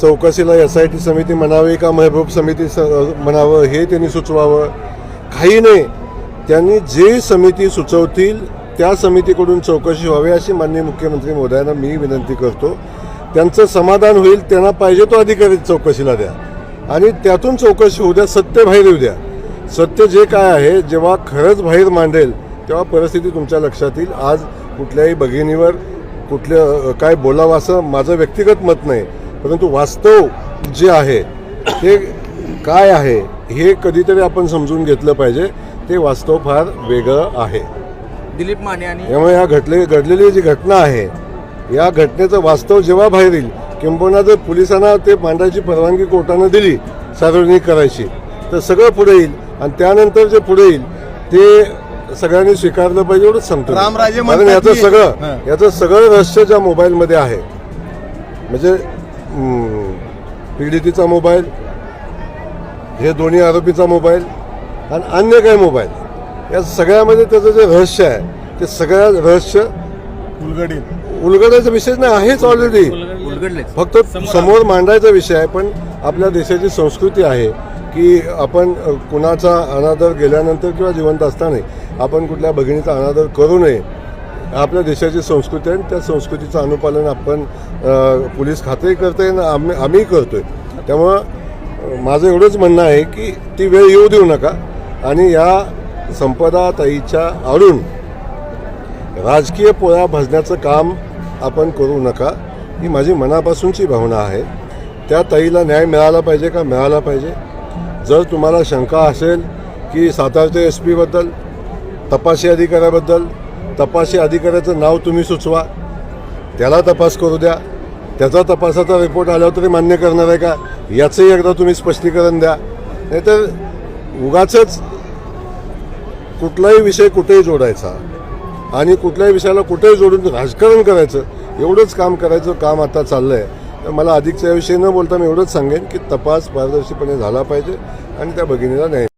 चौकशीला S I T समिती म्हणावी का महबूब समिती स म्हणावं हे त्यांनी सुचवावं? काही नाही. त्यांनी जे समिती सुचवतील त्या समितीकडून चौकशी व्हावी अशी माननीय मुख्यमंत्री मोदयांना मी विनंती करतो. त्यांचं समाधान होईल त्यांना पाहिजे तो अधिकारी चौकशीला द्या. आणि त्यातून चौकशी होऊ द्या सत्य बाहेर येऊ द्या. सत्य जे काय आहे जेव्हा खरंच बाहेर मांडेल तेव्हा परिस्थिती तुमच्या लक्षात येईल. आज कुठल्याही भगिनीवर कुठलं काय बोलावं असं माझं व्यक्तिगत मत नाही. परंतु वास्तव जे आहे ते काय आहे हे कधीतरी आपण समजून घेतलं पाहिजे ते वास्तव फार वेगळं आहे दिलीप माने आणि त्यामुळे या घडले घडलेली जी घटना आहे या घटनेचं वास्तव जेव्हा बाहेर येईल किंबहुना जर पोलिसांना ते मांडायची परवानगी कोर्टानं दिली सार्वजनिक करायची तर सगळं पुढे येईल आणि त्यानंतर जे पुढे येईल ते सगळ्यांनी स्वीकारलं पाहिजे एवढंच सांगतो. रामराजे कारण याचं की- सगळं. याचं सगळं रहस्य ज्या मोबाईलमध्ये आहे म्हणजे पीडितीचा मोबाईल हे दोन्ही आरोपीचा मोबाईल आणि अन्य काही मोबाईल. या सगळ्यामध्ये त्याचं जे रहस्य आहे ते सगळ्या रहस्य उलगडीत. उलगडायचा विषय नाही आहेच ऑलरेडी उलगडले फक्त समोर मांडायचा विषय आहे पण आपल्या देशाची संस्कृती आहे की आपण कुणाचा अनादर गेल्यानंतर किंवा जिवंत असताना आपण कुठल्या भगिनीचा अनादर करू नये आपल्या देशाची संस्कृती आहे आणि त्या संस्कृतीचं अनुपालन आपण पोलीस खातंही आहे आणि आम्ही आम्ही करतोय. त्यामुळं माझं एवढंच म्हणणं आहे की ती वेळ येऊ देऊ नका. आणि या संपदा ताईच्या आडून राजकीय पोळ्या भाजण्याचं काम आपण करू नका ही माझी मनापासूनची भावना आहे. त्या ताईला न्याय मिळाला पाहिजे का? मिळाला पाहिजे. जर तुम्हाला शंका असेल की सातारच्या एस पीबद्दल तपासी अधिकाऱ्याबद्दल तपासी अधिकाऱ्याचं नाव तुम्ही सुचवा. त्याला तपास करू द्या. त्याचा तपासाचा रिपोर्ट आल्यावर तरी मान्य करणार आहे का? याचंही एकदा तुम्ही स्पष्टीकरण द्या. नाहीतर उगाचंच कुठलाही विषय कुठेही जोडायचा आणि कुठल्याही विषयाला कुठेही जोडून राजकारण करायचं एवढंच काम करायचं काम आता चाललं आहे तर मला अधिकच्या विषयी न बोलता मी एवढंच सांगेन की तपास पारदर्शीपणे झाला पाहिजे आणि त्या भगिनीला न्याय